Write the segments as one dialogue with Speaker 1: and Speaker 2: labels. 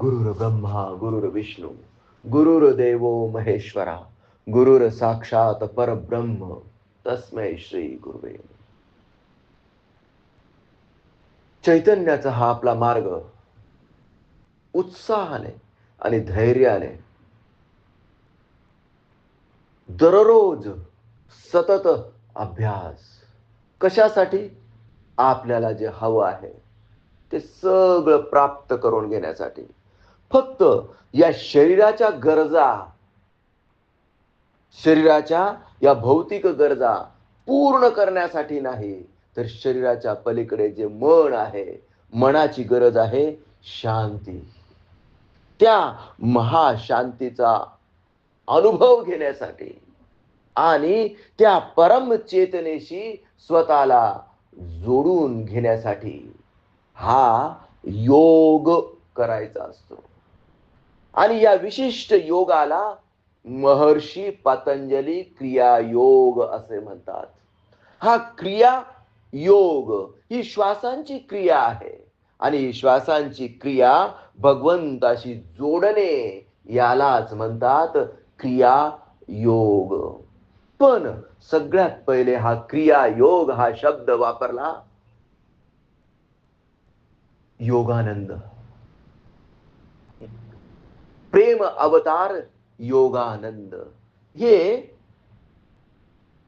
Speaker 1: गुरुर ब्रह्मा गुरुर विष्णू गुरुर देवो महेश्वरा गुरुर साक्षात परब्रह्म तस्मै श्री गुरुवे चैतन्याचा हा आपला मार्ग उत्साहाने आणि धैर्याने दररोज सतत अभ्यास कशासाठी? आपल्याला जे हवं आहे ते सगळं प्राप्त करून घेण्यासाठी. फक्त या शरीराच्या गरजा शरीराच्या या भौतिक गरजा पूर्ण करण्यासाठी नाही तर शरीराच्या पलीकडे जे मन आहे मनाची गरज आहे शांती. त्या महाशांतीचा अनुभव घेण्यासाठी आणि त्या परम चेतनेशी स्वतःला जोडून घेण्यासाठी हा योग करायचा असतो. आणि या विशिष्ट योगाला महर्षी पतंजली क्रिया योग असे म्हणतात. हा क्रिया योग ही श्वासांची क्रिया आहे. आणि श्वासांची क्रिया भगवंताशी जोडणे यालाच म्हणतात क्रिया योग पण सगळ्यात पहिले हा क्रिया योग हा शब्द वापरला योगानंद. प्रेम अवतार योगानंद. हे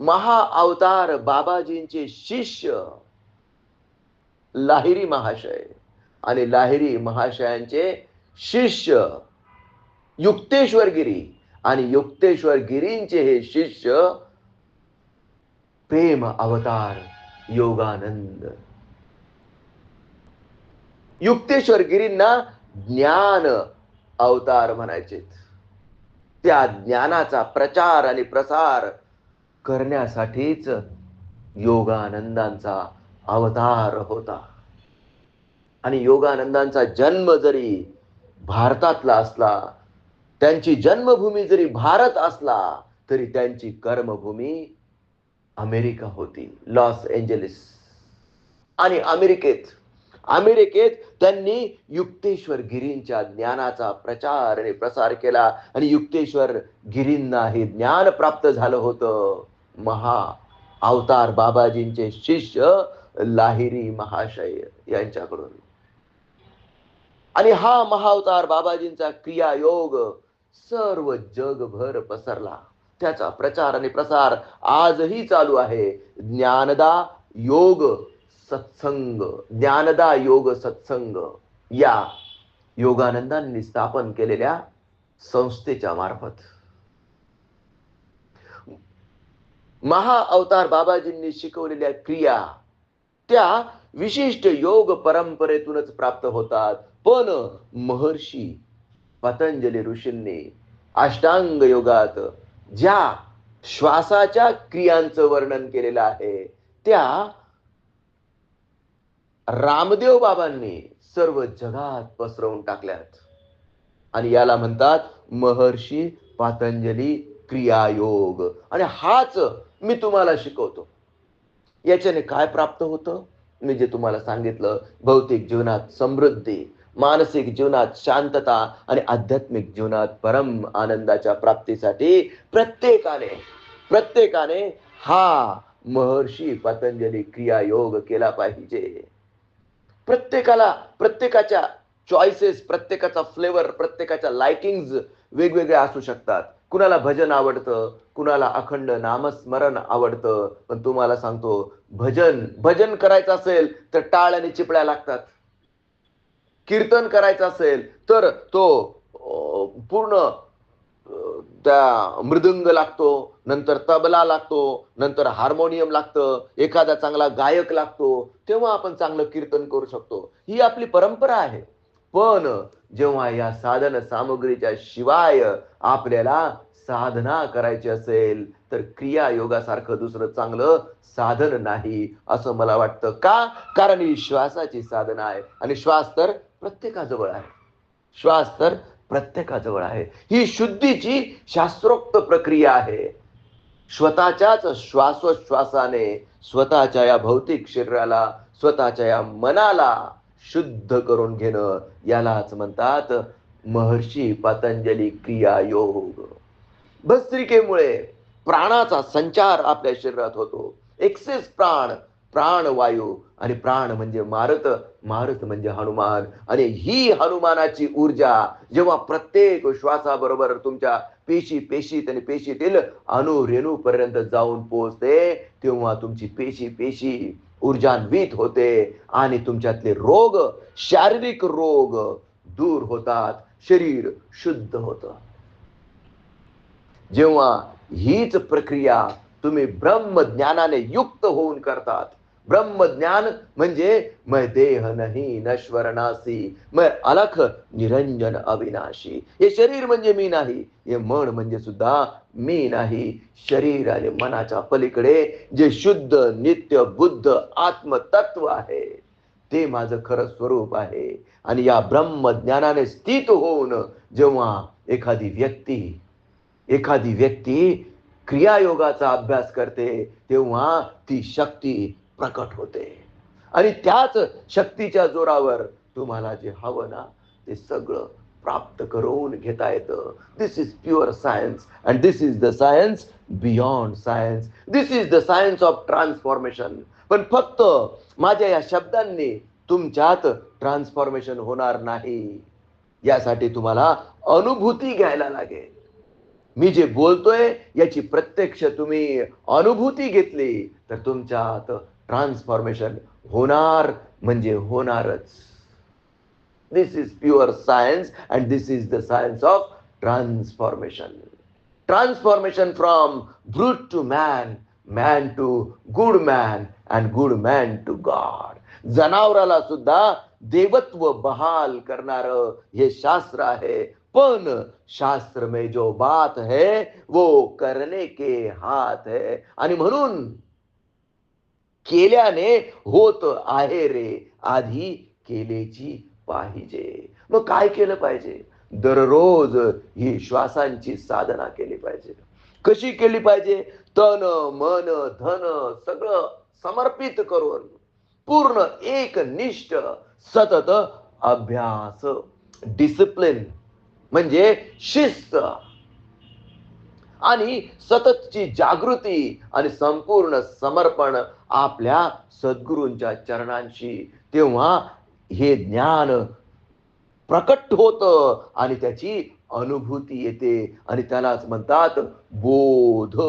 Speaker 1: महा अवतार बाबाजींचे शिष्य लाहिरी महाशय आणि लाहिरी महाशयांचे शिष्य युक्तेश्वर गिरी आणि युक्तेश्वर गिरींचे हे शिष्य प्रेम अवतार योगानंद. युक्तेश्वर गिरींना ज्ञान अवतार म्हणायचे. त्या ज्ञानाचा प्रचार आणि प्रसार करण्यासाठीच योगानंदांचा अवतार होता. आणि योगानंदांचा जन्म जरी भारतातला असला त्यांची जन्मभूमी जरी भारत असला तरी त्यांची कर्मभूमी अमेरिका होती लॉस एंजलिस. आणि अमेरिकेत अमेरिकेत त्यांनी युक्तेश्वर गिरींच्या ज्ञानाचा प्रचार आणि प्रसार केला. आणि युक्तेश्वर गिरींना हे ज्ञान प्राप्त झालं होतं. महा अवतार बाबाजींचे शिष्य लाहिरी महाशय यांच्याकडून. आणि हा महाअवतार बाबाजींचा क्रिया योग सर्व जगभर पसरला. त्याचा प्रचार आणि प्रसार आजही चालू आहे. ज्ञानदा योग सत्संग ज्ञानदा योग सत्संग या योगानंदांनी स्थापन केलेल्या संस्थेच्या मार्फत. महा अवतार बाबाजींनी शिकवलेल्या क्रिया त्या विशिष्ट योग परंपरेतूनच प्राप्त होतात. पण महर्षी पतंजली ऋषींनी अष्टांग योगात ज्या श्वासाच्या क्रियांचं वर्णन केलेलं आहे त्या रामदेव बाबांनी सर्व जगात पसरवून टाकल्यात. आणि याला म्हणतात महर्षी पातंजली क्रियायोग. आणि हाच मी तुम्हाला शिकवतो. याच्याने काय प्राप्त होतं? मी जे तुम्हाला सांगितलं भौतिक जीवनात समृद्धी मानसिक जीवनात शांतता आणि आध्यात्मिक जीवनात परम आनंदाच्या प्राप्तीसाठी प्रत्येकाने प्रत्येकाने हा महर्षी पतंजली क्रियायोग केला पाहिजे. प्रत्येकाला प्रत्येकाच्या चॉईसेस प्रत्येकाचा फ्लेवर प्रत्येकाच्या लायकिंग्ज वेगवेगळ्या असू शकतात. कुणाला भजन आवडतं कुणाला अखंड नामस्मरण आवडतं. पण तुम्हाला सांगतो भजन भजन करायचं असेल तर टाळ आणि चिपळ्या लागतात. कीर्तन करायचं असेल तर तो पूर्ण त्या मृदंग लागतो नंतर तबला लागतो नंतर हार्मोनियम लागतं एखादा चांगला गायक लागतो तेव्हा आपण चांगलं कीर्तन करू शकतो. ही आपली परंपरा आहे. पण जेव्हा या साधन सामग्रीच्या शिवाय आपल्याला साधना करायची असेल तर क्रिया योगासारखं दुसरं चांगलं साधन नाही असं मला वाटतं. का? कारण ही श्वासाची साधना आहे. आणि श्वास तर प्रत्येकाजवळ आहे. श्वास तर प्रत्येकाजवळ आहे. ही शुद्धीची शास्त्रोक्त प्रक्रिया आहे. स्वतःच्याच श्वासोश्वासाने स्वतःच्या या भौतिक शरीराला स्वतःच्या या मनाला शुद्ध करून घेणं यालाच म्हणतात महर्षी पतंजली क्रिया योग. भस्त्रिकेमुळे प्राणाचा संचार आपल्या शरीरात होतो. एक्सेस प्राण प्राणवायू आणि प्राण म्हणजे मारत मारत म्हणजे हनुमान. आणि ही हनुमानाची ऊर्जा जेव्हा प्रत्येक श्वासाबरोबर तुमच्या पेशी पेशीत आणि पेशीतील अणुरेणू पर्यंत जाऊन पोहोचते तेव्हा तुमची पेशी पेशी ऊर्जान्वित होते आणि तुमच्यातले रोग शारीरिक रोग दूर होतात शरीर शुद्ध होतं. जेव्हा हीच प्रक्रिया तुम्ही ब्रह्मज्ञानाने युक्त होऊन करतात ब्रह्मज्ञान म्हणजे मय देह नाही नश्वर नासी अलख निरंजन अविनाशी. हे शरीर म्हणजे मी नाही हे मन म्हणजे सुद्धा मी नाही. शरीर आणि मनाच्या पलीकडे जे शुद्ध नित्य बुद्ध आत्मतत्व आहे ते माझं खरं स्वरूप आहे. आणि या ब्रह्मज्ञानाने स्थित होऊन जेव्हा एखादी व्यक्ती एखादी व्यक्ती क्रियायोगाचा अभ्यास करते तेव्हा ती शक्ती प्रकट होते. आणि त्याच शक्तीच्या जोरावर तुम्हाला जे हवं ना ते सगळं प्राप्त करून घेता येतं. This is pure science and this is the science beyond science this is the science of transformation पण फक्त माझ्या या शब्दांनी तुमच्यात ट्रान्सफॉर्मेशन होणार नाही. यासाठी तुम्हाला अनुभूती घ्यायला लागेल. मी जे बोलतोय याची प्रत्यक्ष तुम्ही अनुभूती घेतली तर तुमच्यात ट्रान्सफॉर्मेशन होणार म्हणजे होणारच. This is pure science and this is the science of transformation transformation from brute to man man to good man and good man to god जनावराला सुद्धा देवत्व बहाल करणार हे शास्त्र आहे. पण शास्त्र में जो बात है वो करने के हात है. आणि म्हणून केल्याने होत आहे रे आधी केलेची पाहिजे. मग काय केलं पाहिजे? दररोज ही श्वासांची साधना केली पाहिजे. कशी केली पाहिजे? तन मन धन सगळं समर्पित करून पूर्ण एक निष्ठ सतत अभ्यास डिसिप्लिन म्हणजे शिस्त आणि सततची जागृती आणि संपूर्ण समर्पण आपल्या सद्गुरूंच्या चरणांशी तेव्हा हे ज्ञान प्रकट होतं आणि त्याची अनुभूती येते. आणि त्यालाच म्हणतात बोध.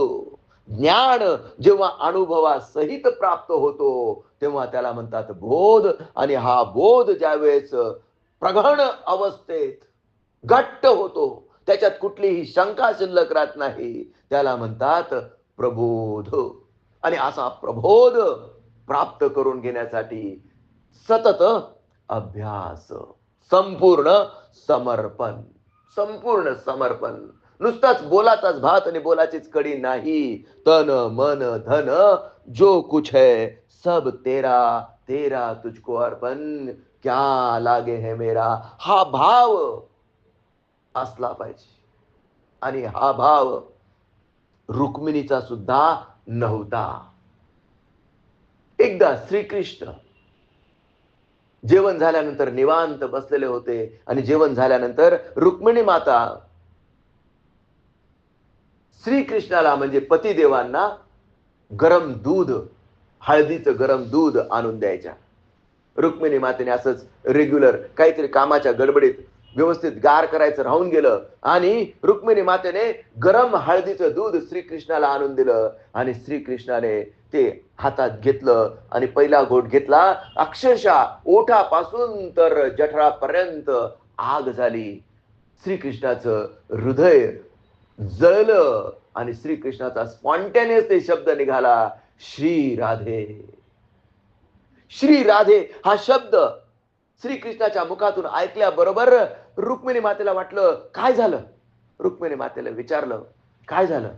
Speaker 1: ज्ञान जेव्हा अनुभवासहित प्राप्त होतो तेव्हा त्याला म्हणतात बोध. आणि हा बोध ज्यावेळेस प्रगण अवस्थेत घट्ट होतो त्याच्यात कुठलीही शंका शिल्लक राहत नाही त्याला म्हणतात प्रबोध. आणि असा प्रबोध प्राप्त करून घेण्यासाठी सतत अभ्यास संपूर्ण समर्पण संपूर्ण समर्पण. नुसताच बोलाचाच भात आणि बोलाचीच कडी नाही. तन मन धन जो कुछ है सब तेरा तेरा तुझको अर्पण. क्या लागे है मेरा? हा भाव असला पाहिजे. आणि हा भाव रुक्मिणीचा सुद्धा नव्हता. एकदा श्रीकृष्ण जेवण झाल्यानंतर निवांत बसलेले होते आणि जेवण झाल्यानंतर रुक्मिणी माता श्रीकृष्णाला म्हणजे पतिदेवांना गरम दूध हळदीचं गरम दूध आणून द्यायच्या. रुक्मिणी मातेने असंच रेग्युलर काहीतरी कामाच्या गडबडीत व्यवस्थित गार करायचं राहून गेलं. आणि रुक्मिणी मातेने गरम हळदीचं दूध श्रीकृष्णाला आणून दिलं. आणि श्रीकृष्णाने ते हातात घेतलं आणि पहिला घोट घेतला. अक्षरशः ओठापासून तर जठरापर्यंत आग झाली. श्रीकृष्णाचं हृदय जळलं आणि श्रीकृष्णाचा स्पॉन्टेनियस ते शब्द निघाला श्री राधे. श्री राधे हा शब्द श्रीकृष्णाच्या मुखातून ऐकल्याबरोबर रुक्मिणी मातेला वाटलं काय झालं? रुक्मिणी मातेला विचारलं काय झालं?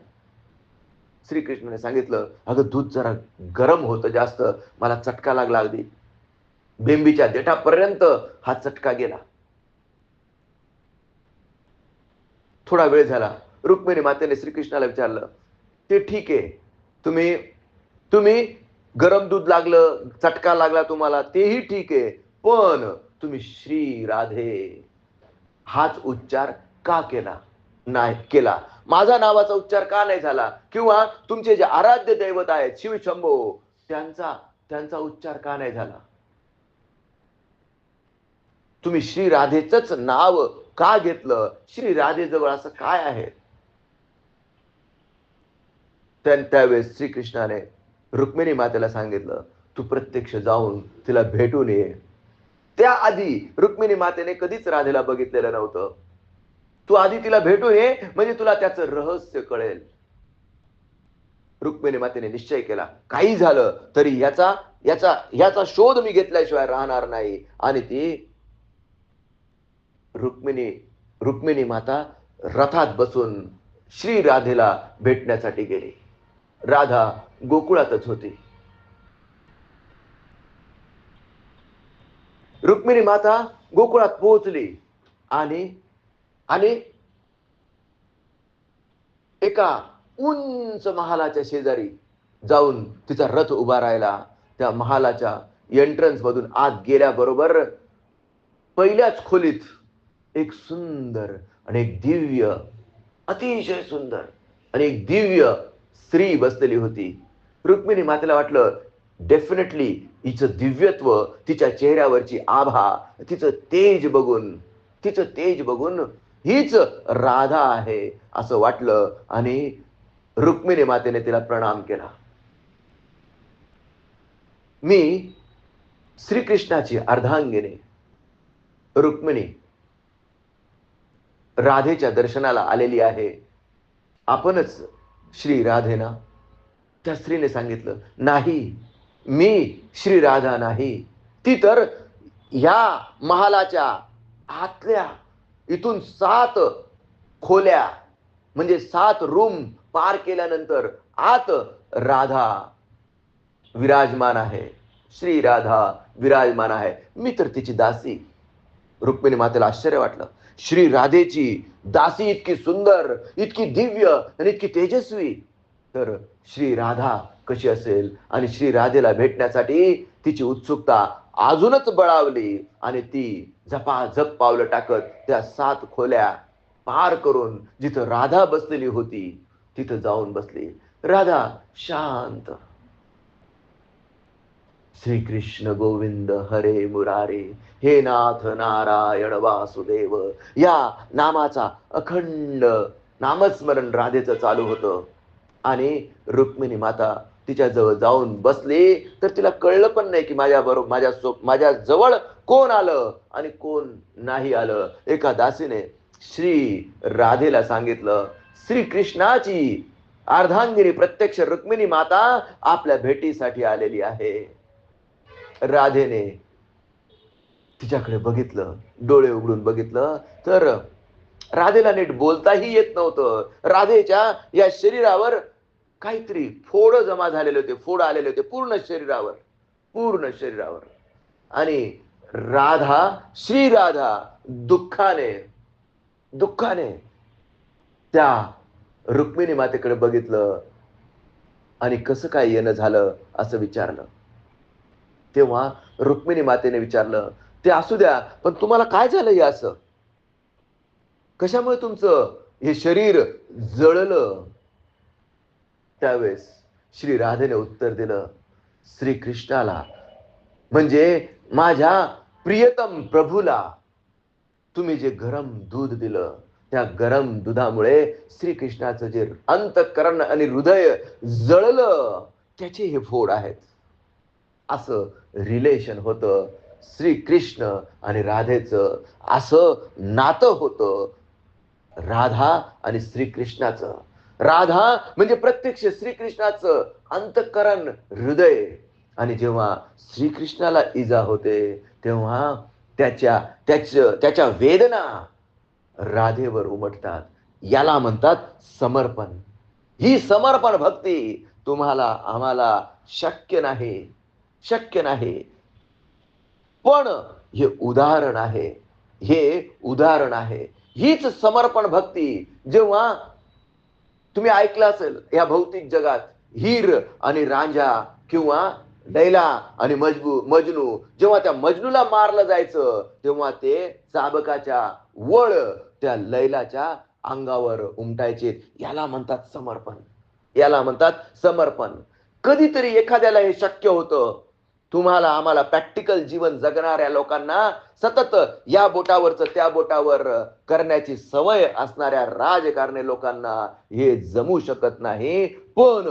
Speaker 1: श्रीकृष्णाने सांगितलं अगं दूध जरा गरम होतं जास्त मला चटका लागला अगदी. बेंबीच्या देठापर्यंत हा चटका गेला. थोडा वेळ झाला. रुक्मिणी मातेने श्रीकृष्णाला विचारलं ते ठीक आहे. तुम्ही तुम्ही गरम दूध लागलं चटका लागला तुम्हाला तेही ठीक आहे पण तुम्ही श्री राधे. हाच उच्चार का केला? नाही केला. माझा नावाचा उच्चार का नाही झाला? किंवा तुमचे जे आराध्य दैवत आहेत शिवशंभो त्यांचा त्यांचा उच्चार का नाही झाला? तुम्ही श्री राधेच नाव का घेतलं? श्री राधेजवळ असं काय आहे? त्यावेळेस श्रीकृष्णाने रुक्मिणी मातेला सांगितलं तू प्रत्यक्ष जाऊन तिला भेटून ये. त्याआधी रुक्मिणी मातेने कधीच राधेला बघितलेलं नव्हतं. तू आधी तिला भेटू ये म्हणजे तुला त्याचं रहस्य कळेल. रुक्मिणी मातेने निश्चय केला काही झालं तरी याचा याचा याचा शोध मी घेतल्याशिवाय राहणार नाही. आणि ती रुक्मिणी रुक्मिणी माता रथात बसून श्री राधेला भेटण्यासाठी गेली. राधा गोकुळातच होती. रुक्मिणी माता गोकुळात पोहोचली. आणि आणि एका उंच महालाच्या शेजारी जाऊन तिचा रथ उभा राहिला. त्या महालाच्या एंट्रन्स मधून आत गेल्याबरोबर पहिल्याच खोलीत एक सुंदर आणि एक दिव्य अतिशय सुंदर आणि एक दिव्य स्त्री बसलेली होती. रुक्मिणी मातेला वाटलं डेफिनेटली हिचं दिव्यत्व तिच्या चेहऱ्यावरची आभा तिचं तेज बघून तिचं तेज बघून हीच राधा आहे असं वाटलं आणि रुक्मिणी मातेने तिला प्रणाम केला. मी श्रीकृष्णाची अर्धांगिनी रुक्मिणी राधेच्या दर्शनाला आलेली आहे. आपणच श्री राधेना त्या स्त्रीने सांगितलं नाही मी श्री राधा नाही. ती तर ह्या महालाच्या आतल्या इथून सात खोल्या म्हणजे सात रूम पार केल्यानंतर आत राधा विराजमान आहे. श्री राधा विराजमान आहे. मी तर तिची दासी. रुक्मिणी मातेला आश्चर्य वाटलं. श्री राधेची दासी इतकी सुंदर इतकी दिव्य आणि इतकी तेजस्वी. तर श्री राधा कशी असेल? आणि श्री राधेला भेटण्यासाठी तिची उत्सुकता अजूनच बळावली आणि ती झपाझप पावलं टाकत त्या सात खोल्या पार करून जिथं राधा बसलेली होती तिथं जाऊन बसली. राधा शांत. श्रीकृष्ण गोविंद हरे मुरारे हे नाथ नारायण वासुदेव या नामाचा अखंड नामस्मरण राधेचं चालू होतं. आणि रुक्मिणी माता तिच्या जवळ जाऊन बसली तर तिला कळलं पण नाही की माझ्या बरोबर माझ्या सो माझ्या जवळ कोण आलं आणि कोण नाही आलं. एका दासीने श्री राधेला सांगितलं श्री कृष्णाची अर्धांगिनी प्रत्यक्ष रुक्मिणी माता आपल्या भेटीसाठी आलेली आहे. राधेने तिच्याकडे बघितलं डोळे उघडून बघितलं तर राधेला नीट बोलताही येत नव्हतं. राधेच्या या शरीरावर काहीतरी फोड जमा झालेले होते फोड आलेले होते पूर्ण शरीरावर पूर्ण शरीरावर. आणि राधा श्री राधा दुःखाने दुःखाने त्या रुक्मिणी मातेकडे बघितलं आणि कसं काय येणं झालं असं विचारलं. तेव्हा रुक्मिणी मातेने विचारलं ते असू द्या पण तुम्हाला काय झालं हे असं? कशामुळे तुमचं हे शरीर जळलं? त्यावेळेस श्री राधेने उत्तर दिलं श्री कृष्णाला म्हणजे माझ्या प्रियतम प्रभूला तुम्ही जे गरम दूध दिलं त्या गरम दुधामुळे श्रीकृष्णाचं जे अंतकरण आणि हृदय जळलं त्याचे हे फोड आहेत. असं रिलेशन होतं श्रीकृष्ण आणि राधेचं असं नातं होतं राधा आणि श्रीकृष्णाचं. राधा म्हणजे प्रत्यक्ष श्रीकृष्णाचं अंतकरण हृदय. आणि जेव्हा श्रीकृष्णाला इजा होते तेव्हा त्याच्या त्याच त्याच्या वेदना राधेवर उमटतात. याला म्हणतात समर्पण. ही समर्पण भक्ती तुम्हाला आम्हाला शक्य नाही. शक्य नाही. पण हे उदाहरण आहे. हे उदाहरण आहे. हीच समर्पण भक्ती जेव्हा तुम्ही ऐकलं असेल या भौतिक जगात हीर आणि रांझा किंवा लैला आणि मजबू मजनू जेव्हा त्या मजनूला मारलं जायचं तेव्हा ते चाबकाच्या वळ त्या लैलाच्या अंगावर उमटायचे. याला म्हणतात समर्पण. याला म्हणतात समर्पण. कधीतरी एखाद्याला हे शक्य होतं. तुम्हाला आम्हाला प्रॅक्टिकल जीवन जगणाऱ्या लोकांना सतत या बोटावरच त्या बोटावर करण्याची सवय असणाऱ्या राजकारणी लोकांना हे जमू शकत नाही. पण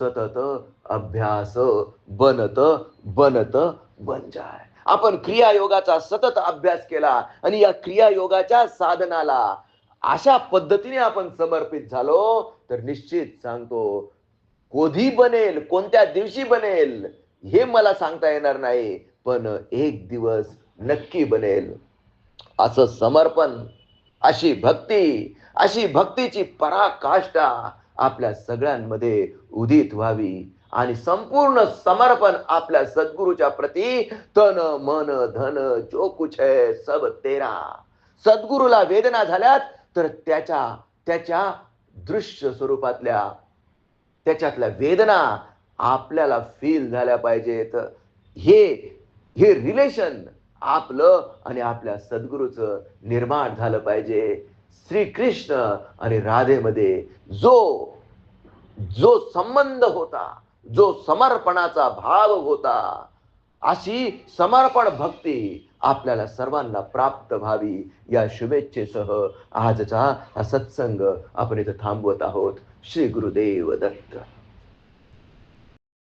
Speaker 1: सतत अभ्यास बनत बनत बन जाय. आपण क्रियायोगाचा सतत अभ्यास केला आणि या क्रियायोगाच्या साधनाला अशा पद्धतीने आपण समर्पित झालो तर निश्चित सांगतो कधी बनेल कोणत्या दिवशी बनेल हे मला सांगता येणार नाही पण एक दिवस नक्की बनेल. असं समर्पण अशी भक्ती अशी भक्तीची पराकाष्ठा आपल्या सगळ्यांमध्ये उदित व्हावी आणि संपूर्ण समर्पण आपल्या सद्गुरूच्या प्रती तन मन धन जो कुछ है सब तेरा. सद्गुरूला वेदना झाल्यात तर त्याच्या त्याच्या दृश्य स्वरूपातल्या त्याच्यातल्या वेदना आपल्याला फील झाल्या पाहिजेत. हे हे रिलेशन आपलं आणि आपल्या सद्गुरूचं निर्माण झालं पाहिजे. श्रीकृष्ण आणि राधेमध्ये जो जो संबंध होता जो समर्पणाचा भाव होता अशी समर्पण भक्ती आपल्याला सर्वांना प्राप्त व्हावी या शुभेच्छेसह आजचा हा सत्संग आपण इथं थांबवत आहोत. श्री गुरुदेव दत्त.